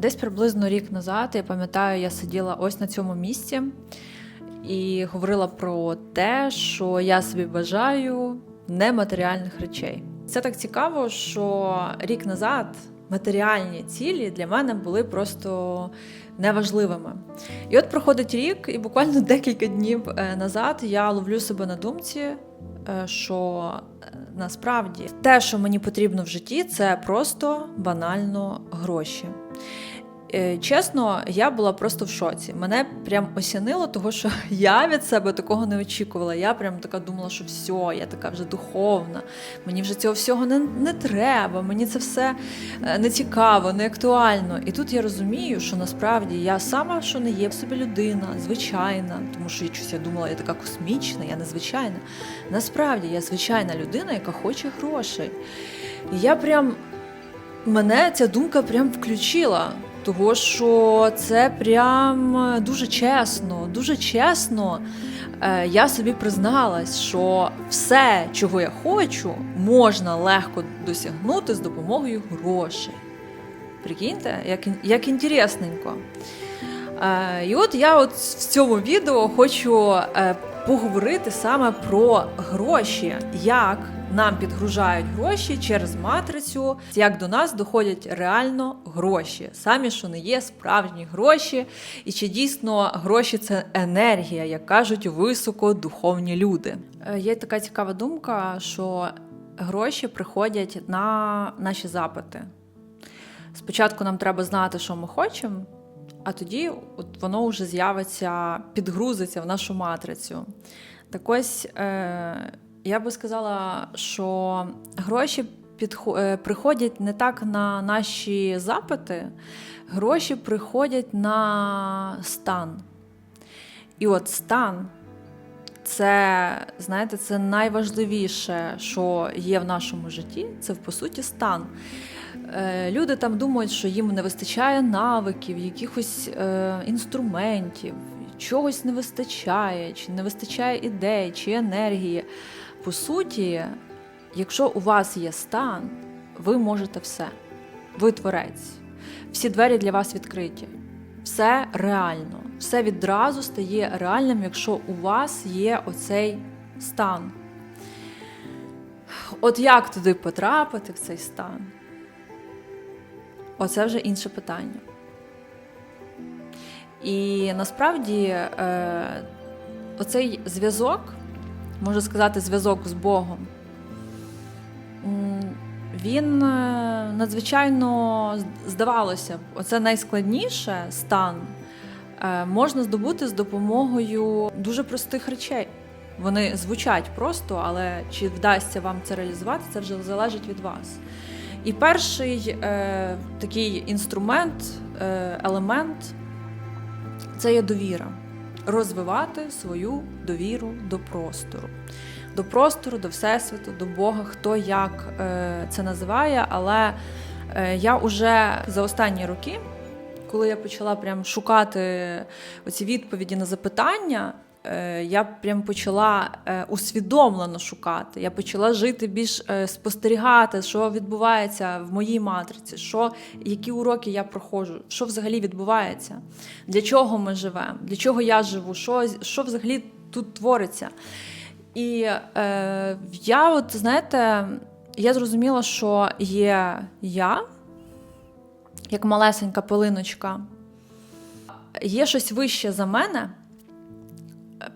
Десь приблизно рік назад, я пам'ятаю, я сиділа ось на цьому місці і говорила про те, що я собі бажаю нематеріальних речей. Це так цікаво, що рік назад матеріальні цілі для мене були просто неважливими. І от проходить рік, і буквально декілька днів е, назад я ловлю себе на думці, е, що е, насправді те, що мені потрібно в житті, це просто банально гроші. Е, Чесно, я була просто в шоці. Мене прям осянило, того що я від себе такого не очікувала. Я прям така думала, що все, я така вже духовна, мені вже цього всього не, не треба, мені це все е, не цікаво, не актуально. І тут я розумію, що насправді я сама, що не є в собі людина, звичайна, тому що я щось я думала, я така космічна, я незвичайна. Насправді я звичайна людина, яка хоче грошей. І я прям мене ця думка прям включила. Того, що це прям е, дуже чесно, дуже чесно. е, Я собі призналась, що все, чого я хочу, можна легко досягнути з допомогою грошей. Прикиньте, як, як інтересненько. Е, І от я от в цьому відео хочу поговорити саме про гроші, як нам підгружають гроші через матрицю, як до нас доходять реально гроші, самі що не є справжні гроші, і чи дійсно гроші це енергія, як кажуть високодуховні люди. Е, Є така цікава думка, що гроші приходять на наші запити. Спочатку нам треба знати, що ми хочемо, а тоді от воно вже з'явиться, підгрузиться в нашу матрицю. Так ось е, я би сказала, що гроші е, приходять не так на наші запити, гроші приходять на стан. І от стан це, знаєте, це найважливіше, що є в нашому житті, це по суті стан. Е, Люди там думають, що їм не вистачає навиків, якихось е, інструментів, чогось не вистачає, чи не вистачає ідей, чи енергії. По суті, якщо у вас є стан, ви можете все. Ви творець. Всі двері для вас відкриті. Все реально. Все відразу стає реальним, якщо у вас є оцей стан. От як туди потрапити в цей стан? Оце вже інше питання. І насправді е, оцей зв'язок, можу сказати, зв'язок з Богом, він е, надзвичайно здавалося оце найскладніше стан е, можна здобути з допомогою дуже простих речей. Вони звучать просто, але чи вдасться вам це реалізувати, це вже залежить від вас. І перший е, такий інструмент, е, елемент це є довіра. Розвивати свою довіру до простору, до простору, до Всесвіту, до Бога, хто як е, це називає. Але е, я вже за останні роки, коли я почала прям шукати оці відповіді на запитання, я прям почала е, усвідомлено шукати. Я почала жити більш е, спостерігати, що відбувається в моїй матриці, що, які уроки я проходжу, що взагалі відбувається, для чого ми живемо, для чого я живу, що, що взагалі тут твориться. І е, я, от знаєте, я зрозуміла, що є я, як малесенька пилиночка, є щось вище за мене.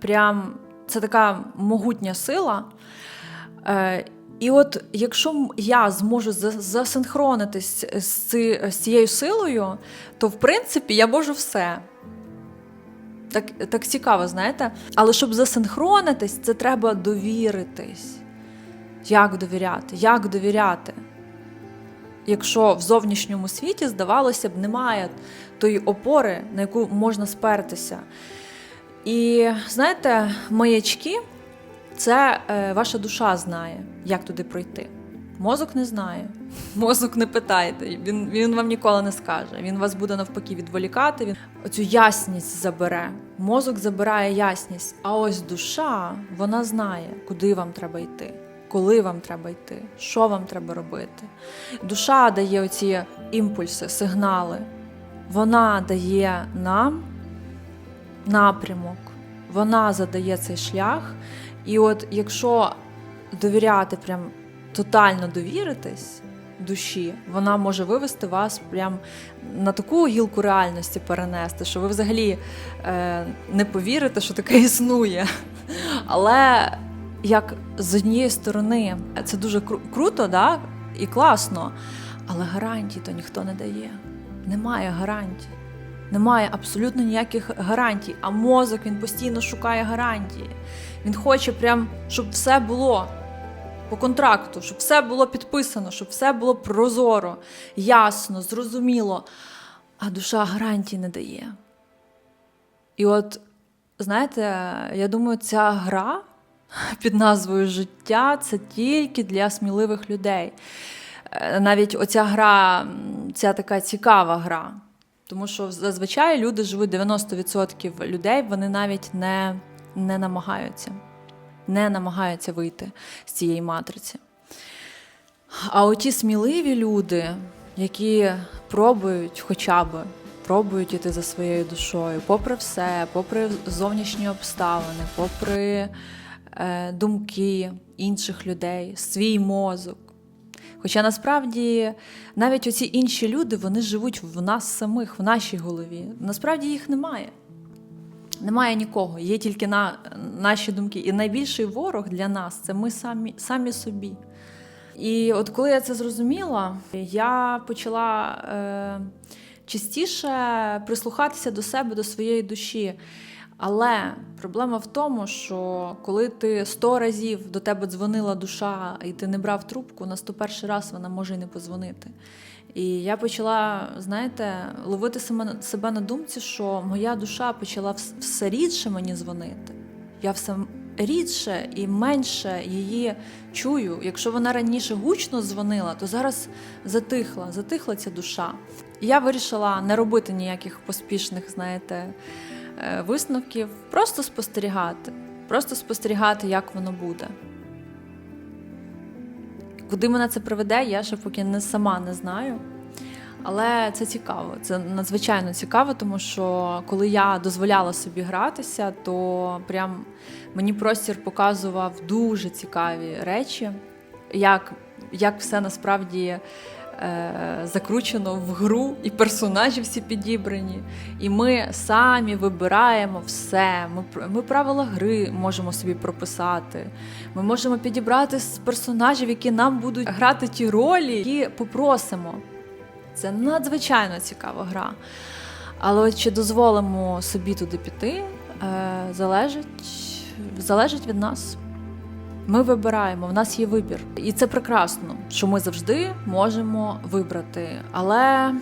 Прям це така могутня сила. Е, і от якщо я зможу засинхронитись з, цією силою, то в принципі я можу все. Так, так цікаво, знаєте? Але щоб засинхронитись, це треба довіритись. Як довіряти? Як довіряти? Якщо в зовнішньому світі, здавалося б, немає тої опори, на яку можна спертися. І знаєте, маячки це е, ваша душа знає, як туди пройти. Мозок не знає. Мозок не питайте, він, він вам ніколи не скаже. Він вас буде навпаки відволікати. Він оцю ясність забере. Мозок забирає ясність. А ось душа, вона знає, куди вам треба йти, коли вам треба йти, що вам треба робити. Душа дає оці імпульси, сигнали. вона дає нам напрямок, вона задає цей шлях. І от якщо довіряти, прям тотально довіритись душі, вона може вивести вас прям на таку гілку реальності перенести, що ви взагалі е, не повірите, що таке існує. Але як з однієї сторони це дуже кру- круто, да? і класно, але гарантій то ніхто не дає. Немає гарантій. Немає абсолютно ніяких гарантій. А мозок він постійно шукає гарантії. Він хоче прям, щоб все було по контракту, щоб все було підписано, щоб все було прозоро, ясно, зрозуміло. А душа гарантій не дає. І от, знаєте, я думаю, ця гра під назвою Життя це тільки для сміливих людей. Е, Навіть оця гра, ця така цікава гра. Тому що зазвичай люди живуть 90% людей, вони навіть не, не намагаються, не намагаються вийти з цієї матриці. А оті сміливі люди, які пробують хоча б пробують іти за своєю душою, попри все, попри зовнішні обставини, попри е, думки інших людей, свій мозок. Хоча насправді навіть оці інші люди вони живуть в нас самих, в нашій голові. Насправді їх немає. Немає нікого, є тільки на, наші думки. І найбільший ворог для нас це ми самі, самі собі. І от коли я це зрозуміла, я почала е, частіше прислухатися до себе, до своєї душі. Але проблема в тому, що коли ти сто разів до тебе дзвонила душа, і ти не брав трубку, на 101 раз вона може й не позвонити. І я почала, знаєте, ловити себе, на думці, що моя душа почала все рідше мені дзвонити. Я все рідше і менше її чую. Якщо вона раніше гучно дзвонила, то зараз затихла, затихла ця душа. Я вирішила не робити ніяких поспішних, знаєте, висновків, просто спостерігати, просто спостерігати, як воно буде. Куди мене це приведе, я ще поки не сама не знаю. Але це цікаво, це надзвичайно цікаво, тому що коли я дозволяла собі гратися, то прям мені простір показував дуже цікаві речі, як, як все насправді е, закручено в гру, і персонажі всі підібрані. І ми самі вибираємо все. Ми, ми правила гри можемо собі прописати. Ми можемо підібрати з персонажів, які нам будуть грати ті ролі, які попросимо. Це надзвичайно цікава гра. Але чи дозволимо собі туди піти, е, залежить, залежить від нас. Ми вибираємо, в нас є вибір. І це прекрасно, що ми завжди можемо вибрати. Але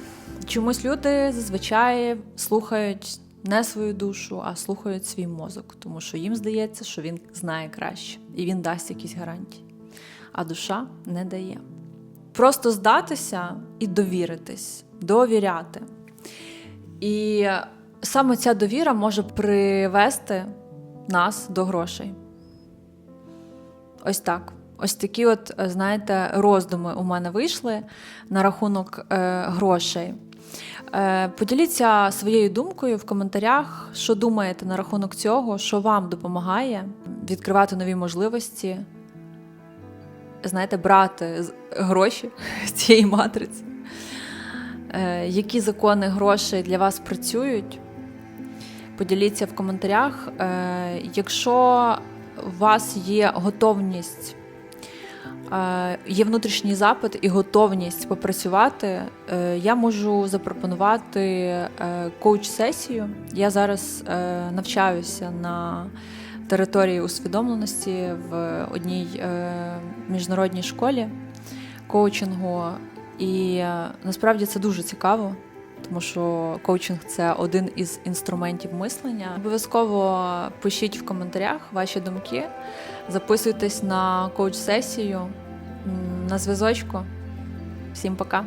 чомусь люди зазвичай слухають не свою душу, а слухають свій мозок, тому що їм здається, що він знає краще і він дасть якісь гарантії. А душа не дає. Просто здатися і довіритись, довіряти. І саме ця довіра може привести нас до грошей. Ось так. Ось такі, от, е, знаєте, роздуми у мене вийшли на рахунок е, грошей. Е, поділіться своєю думкою в коментарях, що думаєте на рахунок цього, що вам допомагає відкривати нові можливості, знаєте, брати гроші з цієї матриці. Е, які закони грошей для вас працюють? Поділіться в коментарях. Е, якщо у вас є готовність, е, є внутрішній запит і готовність попрацювати, е, я можу запропонувати е, коуч-сесію. Я зараз навчаюся на території усвідомленості в одній міжнародній школі коучингу. І насправді це дуже цікаво, тому що коучинг це один із інструментів мислення. Обов'язково пишіть в коментарях ваші думки, записуйтесь на коуч-сесію на зв'язочку. Всім пока!